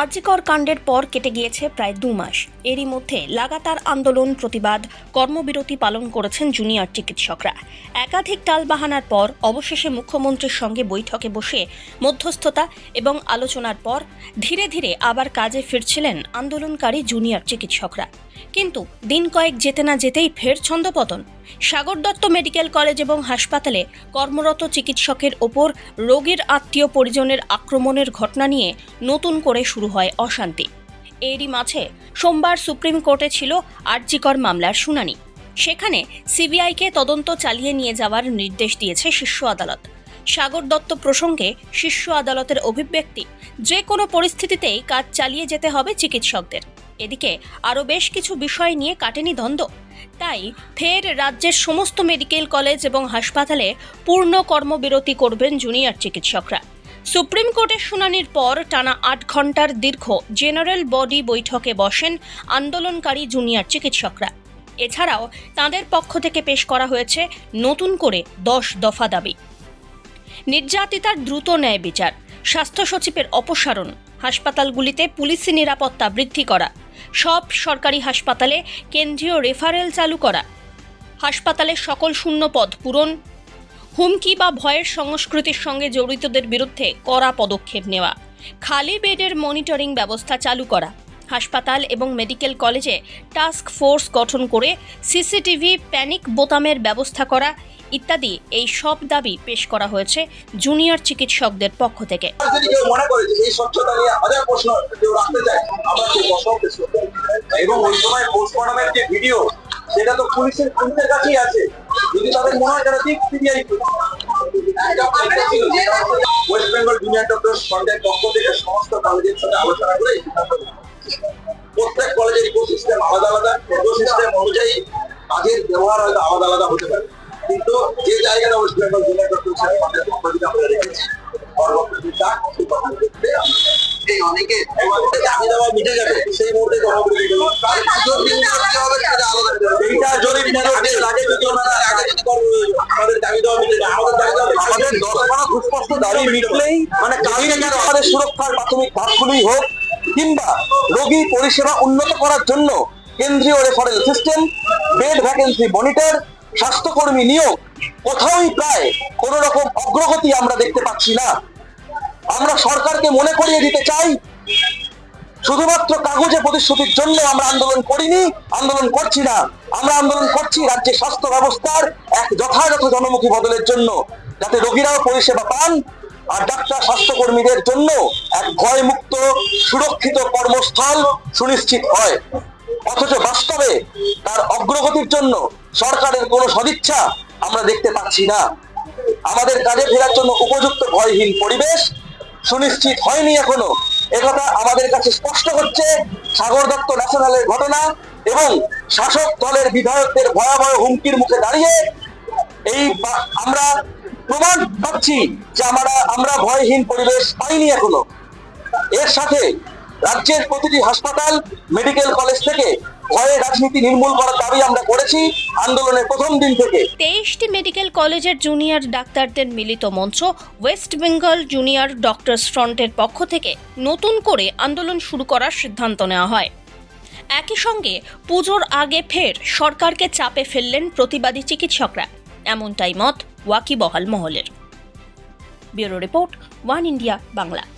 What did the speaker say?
আর্জিকর কাণ্ডের পর কেটে গিয়েছে প্রায় দু মাস। এরই মধ্যে লাগাতার আন্দোলন, প্রতিবাদ, কর্মবিরতি পালন করেছেন জুনিয়র চিকিৎসকরা। একাধিক টালবাহানার পর অবশেষে মুখ্যমন্ত্রীর সঙ্গে বৈঠকে বসে মধ্যস্থতা এবং আলোচনার পর ধীরে ধীরে আবার কাজে ফিরছিলেন আন্দোলনকারী জুনিয়র চিকিৎসকরা। কিন্তু দিন কয়েক যেতে না যেতেই ফের ছন্দপতন। সাগর দত্ত মেডিকেল কলেজ এবং হাসপাতালে কর্মরত চিকিৎসকের ওপর রোগীর আত্মীয় পরিজনের আক্রমণের ঘটনা নিয়ে নতুন করে শুরু হয় অশান্তি। এরই মাঝে সোমবার সুপ্রিম কোর্টে ছিল আর্জিকর মামলার শুনানি। সেখানে সিবিআইকে তদন্ত চালিয়ে নিয়ে যাওয়ার নির্দেশ দিয়েছে শীর্ষ আদালত। সাগর দত্ত প্রসঙ্গে শীর্ষ আদালতের অভিব্যক্তি, যে কোনো পরিস্থিতিতেই কাজ চালিয়ে যেতে হবে চিকিৎসকদের। এদিকে আরও বেশ কিছু বিষয় নিয়ে কাটেনি দ্বন্দ্ব। তাই ফের রাজ্যের সমস্ত মেডিকেল কলেজ এবং হাসপাতালে পূর্ণ কর্মবিরতি করবেন জুনিয়র চিকিৎসকরা। সুপ্রিম কোর্টের শুনানির পর টানা আট ঘণ্টার দীর্ঘ জেনারেল বডি বৈঠকে বসেন আন্দোলনকারী জুনিয়র চিকিৎসকরা। এছাড়াও তাদের পক্ষ থেকে পেশ করা হয়েছে নতুন করে দশ দফা দাবি। নির্যাতিতার দ্রুত ন্যায় বিচার, স্বাস্থ্য সচিবের অপসারণ হাসপাতালগুলিতে পুলিশি নিরাপত্তা বৃদ্ধি করা, সব সরকারি হাসপাতালে কেন্দ্রীয় রেফারেল চালু করা। হাসপাতালের সকল শূন্য পদ পূরণ, হুমকি বা ভয়ের সংস্কৃতির সঙ্গে জড়িতদের বিরুদ্ধে কড়া পদক্ষেপ নেওয়া, খালি বেডের মনিটরিং ব্যবস্থা চালু করা। হাসপাতাল এবং মেডিকেল কলেজে টাস্ক ফোর্স গঠন করে সিসিটিভি, প্যানিক বোতামের ব্যবস্থা করা ইত্যাদি এই সব দাবি পেশ করা হয়েছে জুনিয়র চিকিৎসকদের পক্ষ থেকে। প্রত্যেক কলেজের ইকোসিস্টেম আলাদা আলাদা ইকোসিস্টেম অনুযায়ী কাজের ব্যবহার হয়তো আলাদা আলাদা হতে পারে। কিন্তু যে জায়গাটা ওয়েস্ট বেঙ্গল ডক্টর সেটা আমাদের থেকে আমরা রেখেছি। কর্মসূচি সেই কর্মসূচিতে এই অনেকে আমাদের দেওয়া মিটে যাবে সেই মুহূর্তে কর্মসূচি দেবো আর পুজোর দিন করতে হবে সেটা আলাদা এইটা যদি মেরোদের আগে যদি ওনারা আগে যদি আমাদের দাবি দেওয়া মিটে যায়। আমাদের দাবি দেওয়া আমাদের দশ বারো সুস্পষ্ট দাবি মিটলেই মানে কালকে কেন আমাদের সুরক্ষার প্রাথমিক ধাপগুলোই হোক কিংবা রোগী পরিষেবা উন্নত করার জন্য কেন্দ্রীয় referral system bed vacancy monitor স্বাস্থ্যকর্মী নিয়োগ, কোথাওই প্রায় কোনো রকম অগ্রগতি আমরা দেখতে পাচ্ছি না। আমরা সরকারকে মনে করিয়ে দিতে চাই, শুধুমাত্র কাগজে প্রতিশ্রুতির জন্য আমরা আন্দোলন করিনি, আন্দোলন করছি না। আমরা আন্দোলন করছি রাজ্যের স্বাস্থ্য ব্যবস্থার এক যথাযথ জনমুখী বদলের জন্য, যাতে রোগীরাও পরিষেবা পান আর ডাক্তার, স্বাস্থ্যকর্মীদের জন্য এক ভয়মুক্ত, সুরক্ষিত কর্মস্থল সুনিশ্চিত হয়। অথচ বাস্তবে তার অগ্রগতির জন্য সরকারের কোনো সদিচ্ছা আমরা দেখতে পাচ্ছি না। আমাদের কাজে ফেরার জন্য উপযুক্ত ভয়হীন পরিবেশ সুনিশ্চিত হয়নি এখনও। একথা আমাদের কাছে স্পষ্ট হচ্ছে। সাগর দত্ত ন্যাশনালের ঘটনা এবং শাসক দলের বিধায়কদের ভয়াবহ হুমকির মুখে দাঁড়িয়ে এই আমরা প্রমাণ পাচ্ছি যে আমরা আমরা ভয়হীন পরিবেশ পাইনি এখনও। এর সাথে রাজ্যের প্রতিটি হাসপাতাল, মেডিকেল কলেজ থেকে ভয়ের রাজনীতি নির্মূল করার দাবি আমরা করেছি আন্দোলনের প্রথম দিন থেকে। তেইশটি মেডিকেল কলেজের জুনিয়র ডাক্তারদের মিলিত মঞ্চ ওয়েস্ট বেঙ্গল জুনিয়র ডক্টরস ফ্রন্টের পক্ষ থেকে নতুন করে আন্দোলন শুরু করার সিদ্ধান্ত নেওয়া হয়। একই সঙ্গে পুজোর আগে ফের সরকারকে চাপে ফেললেন প্রতিবাদী চিকিৎসকরা। এমনটাই মত ওয়াকিবহাল মহলের। Bureau report one India Bangla.